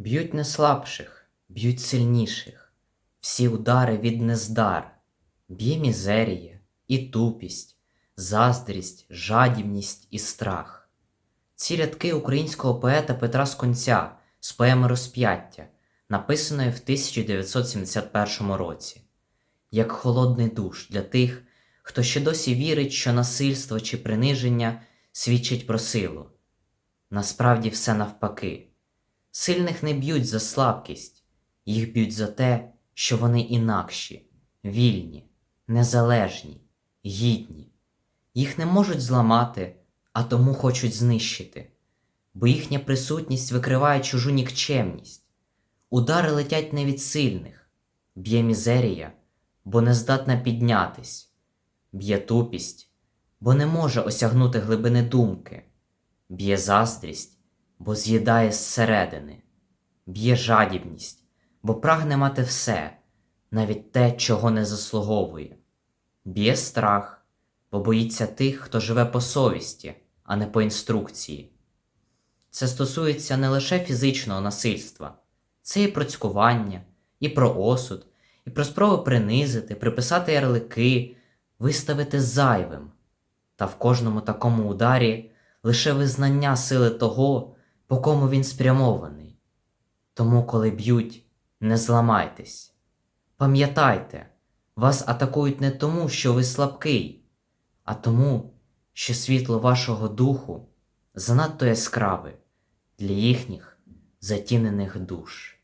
Б'ють не слабших, б'ють сильніших, всі удари від нездар, б'є мізерія і тупість, заздрість, жадібність і страх. Ці рядки українського поета Петра Сконця з поеми Розп'яття, написаної в 1971 році, як холодний душ для тих, хто ще досі вірить, що насильство чи приниження свідчить про силу. Насправді все навпаки. Сильних не б'ють за слабкість, їх б'ють за те, що вони інакші, вільні, незалежні, гідні. Їх не можуть зламати, а тому хочуть знищити, бо їхня присутність викриває чужу нікчемність. Удари летять не від сильних, б'є мізерія, бо не здатна піднятись, б'є тупість, бо не може осягнути глибини думки, б'є заздрість, бо з'їдає зсередини, б'є жадібність, бо прагне мати все, навіть те, чого не заслуговує, б'є страх, бо боїться тих, хто живе по совісті, а не по інструкції. Це стосується не лише фізичного насильства, це і про цькування, і про осуд, і про спроби принизити, приписати ярлики, виставити зайвим. Та в кожному такому ударі лише визнання сили того, по кому він спрямований. Тому, коли б'ють, не зламайтесь. Пам'ятайте, вас атакують не тому, що ви слабкий, а тому, що світло вашого духу занадто яскраве для їхніх затінених душ.